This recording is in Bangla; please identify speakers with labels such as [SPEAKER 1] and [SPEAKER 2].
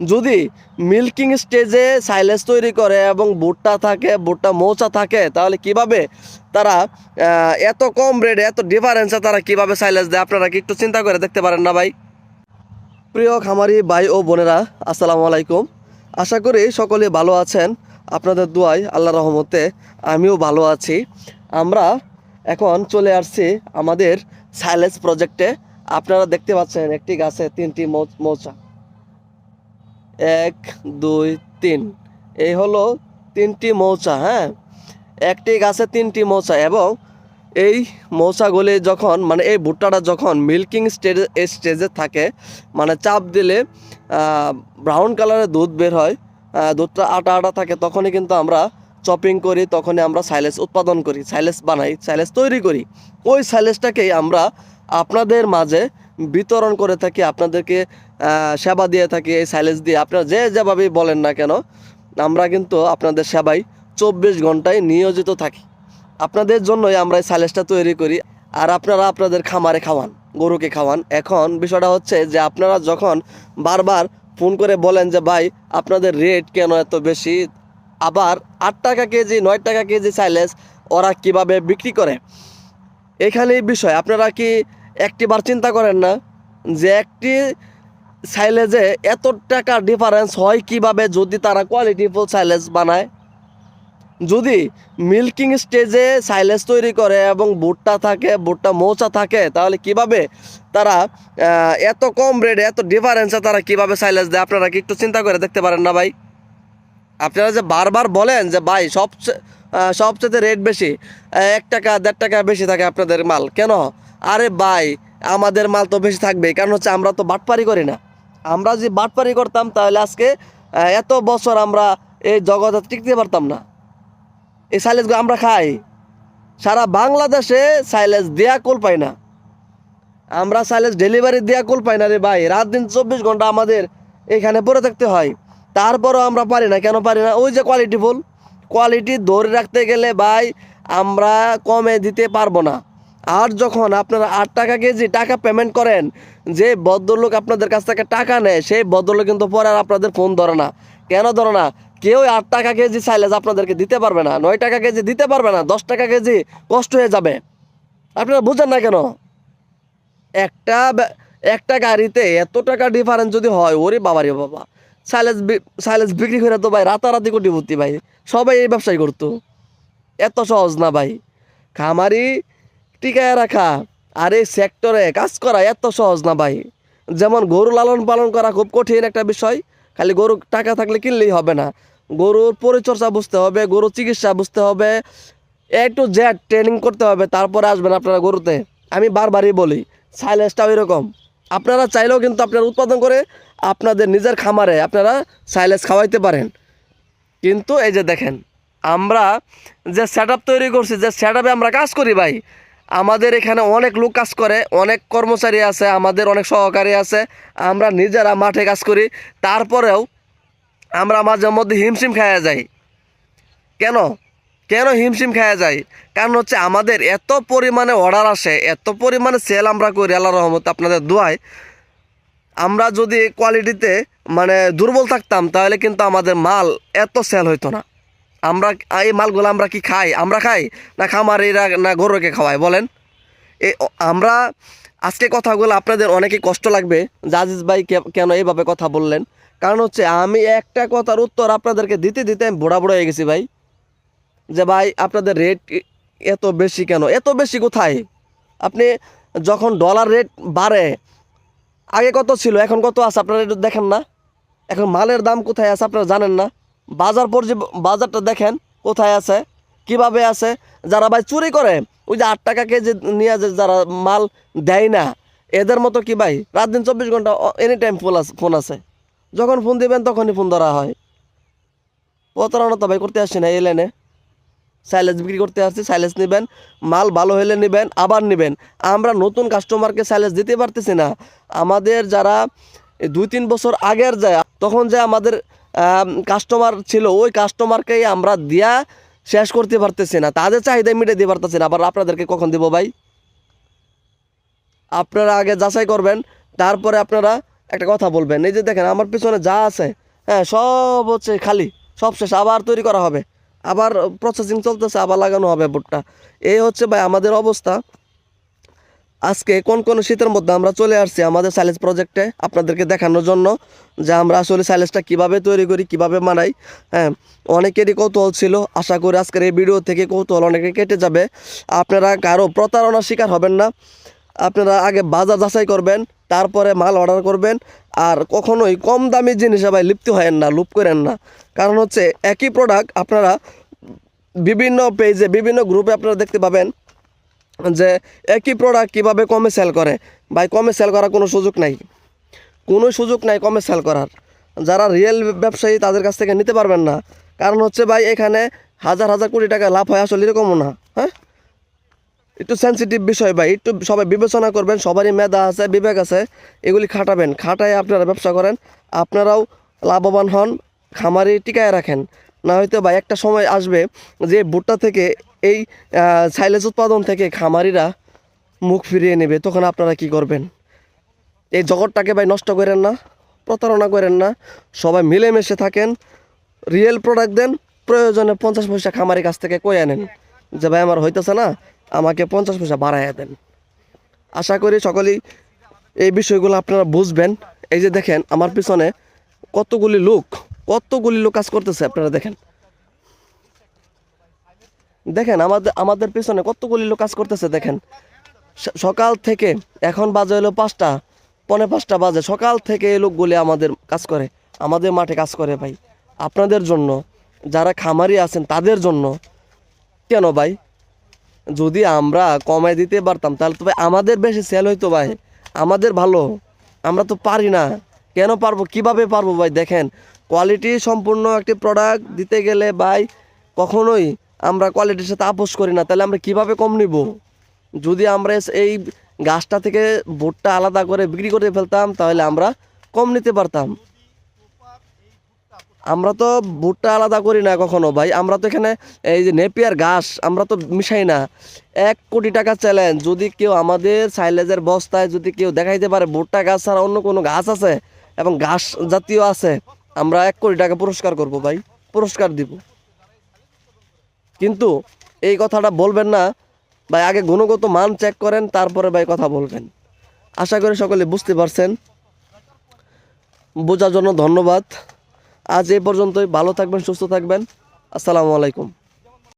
[SPEAKER 1] যদি মিল্কিং স্টেজে সাইলেজ তৈরি করে এবং ভুট্টা থাকে, ভুট্টা মৌচা থাকে, তাহলে কীভাবে তারা এত কম রেটে এত ডিফারেন্সে তারা কীভাবে সাইলেজ দেয়? আপনারা কি একটু চিন্তা করে দেখতে পারেন না ভাই? প্রিয় খামারি ভাই ও বোনেরা, আসসালামু আলাইকুম। আশা করি সকলে ভালো আছেন। আপনাদের দোয়াই আল্লাহ রহমতে আমিও ভালো আছি। আমরা এখন চলে আসছি আমাদের সাইলেন্স প্রজেক্টে আপনারা দেখতে পাচ্ছেন একটি গাছে তিনটি মৌচা। এক, দুই, তিন। এই হলো তিনটি মৌচা হ্যাঁ? একটি গাছে তিনটি মৌচা এবং এই মৌচাগুলি যখন মানে এই ভুট্টাটা যখন মিল্কিং স্টেজে স্টেজে থাকে মানে চাপ দিলে ব্রাউন কালারের দুধ বের হয় দুধটা আটা আটা থাকে, তখনই কিন্তু আমরা চপিং করি, তখনই আমরা সাইলেস উৎপাদন করি, সাইলেস বানাই, সাইলেস তৈরি করি। ওই সাইলেসটাকেই আমরা আপনাদের মাঝে বিতরণ করে থাকি, আপনাদেরকে সেবা দিয়ে থাকি, এই সাইলেস দিয়ে। আপনারা যে যেভাবেই বলেন না কেন, আমরা কিন্তু আপনাদের সেবায় চব্বিশ ঘন্টায় নিয়োজিত থাকি। আপনাদের জন্যই আমরা এই সাইলেসটা তৈরি করি। আর আপনারা আপনাদের খামারে খাওয়ান, গরুকে খাওয়ান। এখন বিষয়টা হচ্ছে যে আপনারা যখন বারবার ফোন করে বলেন যে, ভাই, আপনাদের রেট কেন এত বেশি? আবার আট টাকা কেজি, নয় টাকা কেজি সাইলেস ওরা কীভাবে বিক্রি করে? এখানেই বিষয়, আপনারা কি একটিবার চিন্তা করেন না যে একটি সাইলেজে এত টাকা ডিফারেন্স হয় কীভাবে যদি তারা কোয়ালিটিফুল সাইলেজ বানায়? যদি মিল্কিং স্টেজে সাইলেজ তৈরি করে এবং ভুট্টা থাকে, ভুট্টা মৌচা থাকে, তাহলে কীভাবে তারা এত কম রেটে এত ডিফারেন্সে তারা কীভাবে সাইলেজ দেয়? আপনারা কি একটু চিন্তা করে দেখতে পারেন না ভাই? আপনারা যে বারবার বলেন যে ভাই সবচেয়ে সবচেয়ে রেট বেশি এক টাকা, দেড় টাকা বেশি থাকে আপনাদের মাল, কেন? আরে ভাই, আমাদের মাল তো বেশি থাকবে কারণ হচ্ছে আমরা তো বাটপারি করি না। আমরা যদি বাটপারি করতাম, তাহলে আজকে এত বছর আমরা এই জগতে টিকতে পারতাম না। এই সাইলেজগুলো আমরা খাই। সারা বাংলাদেশে সাইলেজ দেয়া কুল পাই না। আমরা সাইলেজ ডেলিভারি দেয়া কুল পাই না রে ভাই। রাত দিন চব্বিশ ঘণ্টা আমাদের এখানে পড়ে থাকতে হয়। তারপরও আমরা পারি না। কেন পারি না? ওই যে কোয়ালিটি ফুল। কোয়ালিটি ধরে রাখতে গেলে ভাই, আমরা কমে দিতে পারব না। আর যখন আপনারা আট টাকা কেজি টাকা পেমেন্ট করেন, যে ভদ্রলোক আপনাদের কাছ থেকে টাকা নেয়, সেই ভদ্রলোক কিন্তু পরে আর আপনাদের ফোন ধরে না। কেন ধরে না? কেউ আট টাকা কেজি সাইলেজ আপনাদেরকে দিতে পারবে না, নয় টাকা কেজি দিতে পারবে না, দশ টাকা কেজি কষ্ট হয়ে যাবে। আপনারা বুঝেন না কেন? একটা একটা গাড়িতে এত টাকা ডিফারেন্স যদি হয়, ওরে বাবা। রে বাবা সাইলেজ সাইলেজ বিক্রি করে তো ভাই রাতারাতি কোটিপতি ভাই। সবাই এই ব্যবসায় করতো। এত সহজ না ভাই। খামারি টিকায় রাখা। আর এই সেক্টরে কাজ করা এত সহজ না ভাই। যেমন গরু লালন পালন করা খুব কঠিন একটা বিষয়। খালি গরু টাকা থাকলে কিনলেই হবে না। গরুর পরিচর্যা বুঝতে হবে গরুর চিকিৎসা বুঝতে হবে। এ টু জেড ট্রেনিং করতে হবে, তারপরে আসবেন আপনারা গরুতে। আমি বারবারই বলি সাইলেন্সটাও এরকম। আপনারা চাইলেও কিন্তু আপনারা উৎপাদন করে আপনাদের নিজের খামারে আপনারা সাইলেন্স খাওয়াইতে পারেন। কিন্তু এই যে দেখেন, আমরা যে সেট তৈরি করছি, যে সেট আমরা কাজ করি ভাই আমাদের এখানে অনেক লোক কাজ করে, অনেক কর্মচারী আছে, আমাদের অনেক সহকারী আছে, আমরা নিজেরা মাঠে কাজ করি, তারপরেও আমরা মাঝে মধ্যে হিমশিম খাওয়া যাই। কেন? কেন হিমশিম খাওয়া যায় কারণ হচ্ছে আমাদের এত পরিমাণে অর্ডার আসে, এত পরিমাণে সেল আমরা করি আল্লাহ রহমত আপনাদের দোয়ায়। আমরা যদি কোয়ালিটিতে মানে দুর্বল থাকতাম, তাহলে কিন্তু আমাদের মাল এত সেল হইতো না। আমরা এই মালগুলো আমরা কি খাই? আমরা খাই? না খামারিরা না গরুকে খাওয়াই বলেন। এ আমরা আজকে কথাগুলো আপনাদের অনেকে কষ্ট লাগবে। জাজিজ ভাই কেন এইভাবে কথা বললেন? কারণ হচ্ছে আমি একটা কথার উত্তর আপনাদেরকে দিতে দিতে আমি বুড়া বুড়া হয়ে গেছি ভাই। যে ভাই, আপনাদের রেট এত বেশি কেন? এত বেশি কোথায়? আপনি যখন ডলার রেট বাড়ে, আগে কত ছিল? এখন কত আছে? আপনারা একটু দেখেন না। এখন মালের দাম কোথায় আছে? আপনারা জানেন না। বাজার পর্যন্ত বাজারটা দেখেন, কোথায় আছে, কীভাবে আছে, যারা ভাই চুরি করে, ওই যে আট টাকা কেজি নিয়ে যে যারা মাল দেয় না, এদের মতো কি ভাই? রাত দিন চব্বিশ ঘণ্টা এনি টাইম ফোন আছে ফোন আছে। যখন ফোন দিবেন, তখনই ফোন ধরা হয়। প্রতারণা তো ভাই করতে আসছি না এই লাইনে বিক্রি করতে আসছি সাইলেন্স নেবেন, মাল ভালো হলে নেবেন, আবার নেবেন। আমরা নতুন কাস্টমারকে সাইলেন্স দিতে পারতেছি না। আমাদের যারা দুই, তিন বছর আগের যায়, তখন যে আমাদের কাস্টমার ছিল, ওই কাস্টমারকেই আমরা দিয়া শেষ করতে পারতেছি না। তাদের চাহিদা মিটে দিতে পারতেছি না। আবার আপনাদেরকে কখন দেবো ভাই? আপনারা আগে যাচাই করবেন, তারপরে আপনারা একটা কথা বলবেন। এই যে দেখেন, আমার পিছনে যা আছে হ্যাঁ সব হচ্ছে খালি, সব শেষ। আবার তৈরি করা হবে। আবার প্রসেসিং চলতেছে, আবার লাগানো হবে ভুট্টা এই হচ্ছে ভাই আমাদের অবস্থা। আজকে কোন কোন শীতের মধ্যে আমরা চলে আসছি আমাদের সাইলেজ প্রজেক্টে আপনাদেরকে দেখানোর জন্য যে আমরা আসলে সাইলেজটা কীভাবে তৈরি করি, কীভাবে বানাই। হ্যাঁ অনেকেরই কৌতূহল ছিল। আশা করি আজকের এই ভিডিও থেকে কৌতূহল অনেকে কেটে যাবে। আপনারা কারও প্রতারণার শিকার হবেন না। আপনারা আগে বাজার যাচাই করবেন, তারপরে মাল অর্ডার করবেন, আর কখনোই কম দামি জিনিসে ভাই লিপ্ত হয়েন না, লুপ করেন না। কারণ হচ্ছে একই প্রোডাক্ট আপনারা বিভিন্ন পেজে বিভিন্ন গ্রুপে আপনারা দেখতে পাবেন। যে একই প্রোডাক্ট কীভাবে কমে সেল করে? ভাই, কমে সেল করার কোনো সুযোগ নাই। কোনো সুযোগ নাই কমে সেল করার। যারা রিয়েল ব্যবসায়ী তাদের কাছ থেকে নিতে পারবেন না। কারণ হচ্ছে ভাই, এখানে হাজার হাজার কোটি টাকা লাভ হয় আসলে এরকমও না হ্যাঁ? একটু সেন্সিটিভ বিষয় ভাই, একটু সবাই বিবেচনা করবেন, সবারই মেধা আছে, বিবেক আছে, এগুলি খাটাবেন। খাটায় আপনারা ব্যবসা করেন, আপনারাও লাভবান হন, খামারি টিকায় রাখেন। না হয়তো ভাই একটা সময় আসবে যে ভুট্টা থেকে এই সাইলেজ উৎপাদন থেকে খামারিরা মুখ ফিরিয়ে নেবে, তখন আপনারা কি করবেন? এই জগৎটাকে ভাই নষ্ট করেন না, প্রতারণা করেন না, সবাই মিলেমিশে থাকেন রিয়েল প্রোডাক্ট দেন, প্রয়োজনে পঞ্চাশ পয়সা খামারের কাছ থেকে কই আনেন, যে ভাই আমার হইতেছে না, আমাকে পঞ্চাশ পয়সা বাড়াইয়া দেন। আশা করি সকলেই এই বিষয়গুলো আপনারা বুঝবেন। এই যে দেখেন, আমার পিছনে কতগুলি লোক কতগুলি লোক কাজ করতেছে, আপনারা দেখেন। দেখেন, আমাদের আমাদের পিছনে কতগুলি লোক কাজ করতেছে, দেখেন। সকাল থেকে এখন বাজে হলো পাঁচটা, পনে পাঁচটা বাজে। সকাল থেকে এই লোকগুলি আমাদের কাজ করে, আমাদের মাঠে কাজ করে ভাই। আপনাদের জন্য, যারা খামারি আছেন, তাদের জন্য। কেন ভাই? যদি আমরা কমায় দিতে পারতাম, তাহলে তো ভাই আমাদের বেশি সেল হইতো ভাই। আমাদের ভালো, আমরা তো পারি না। কেন পারব? কীভাবে পারব ভাই? দেখেন কোয়ালিটি সম্পূর্ণ একটি প্রোডাক্ট দিতে গেলে ভাই কখনোই আমরা কোয়ালিটির সাথে আপোষ করি না, তাহলে আমরা কীভাবে কম নিব? যদি আমরা এই গাছটা থেকে ভুট্টা আলাদা করে বিক্রি করে ফেলতাম, তাহলে আমরা কম নিতে পারতাম। আমরা তো ভুট্টা আলাদা করি না কখনো ভাই, আমরা তো এখানে এই যে নেপিয়ার ঘাস, আমরা তো মিশাই না। এক কোটি টাকা চ্যালেঞ্জ যদি কেউ আমাদের সাইলেজের বস্তায় যদি কেউ দেখাইতে পারে ভুট্টা গাছ ছাড়া অন্য কোনো গাছ আছে এবং ঘাস জাতীয় আছে, আমরা এক কোটি টাকা পুরস্কার করব ভাই, পুরস্কার দিব। কিন্তু এই কথাটা বলবেন না। ভাই, আগে গুণগত মান চেক করেন, তারপরে ভাই কথা বলবেন। আশা করি সকলে বুঝতে পারছেন। বোঝার জন্য ধন্যবাদ। আজ এ পর্যন্তই। ভালো থাকবেন, সুস্থ থাকবেন। আসসালামু আলাইকুম।